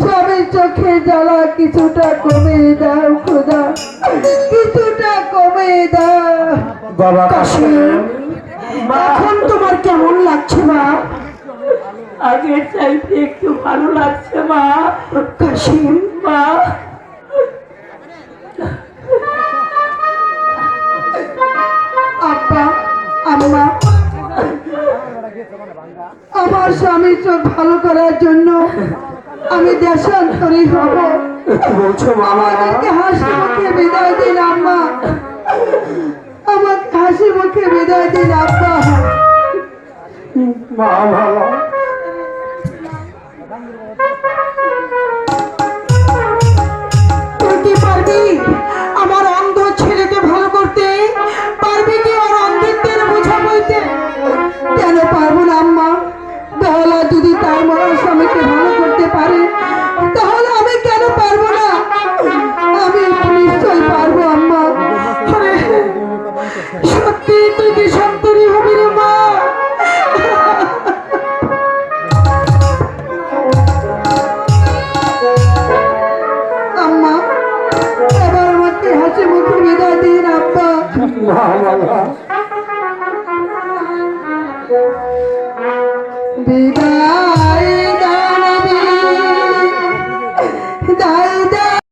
স্বামীর চোখে জ্বালা কিছুটা কমে দাও খোদা কিছুটা কমে দাও। বাবা কাশিম এখন তোমার কেমন লাগছে মা? আগের চাইতে একটু ভালো লাগছে মা। কাশিম মা। আব্বা আম্মা আমার স্বামীর চোখ ভালো করার জন্য আমি দেশান্তরী হব। বলছো মামা। আমাকে হাসি মুখে বিদায় দিন আম্মা আমাকে হাসি মুখে বিদায় দিন আব্বা। মা সত্যি তুই কি সন্তরী হবি রে মা? আম্মা এবার আমাকে হাসি মুখে বিদায় দিন আব্বা। মা। বিদায়।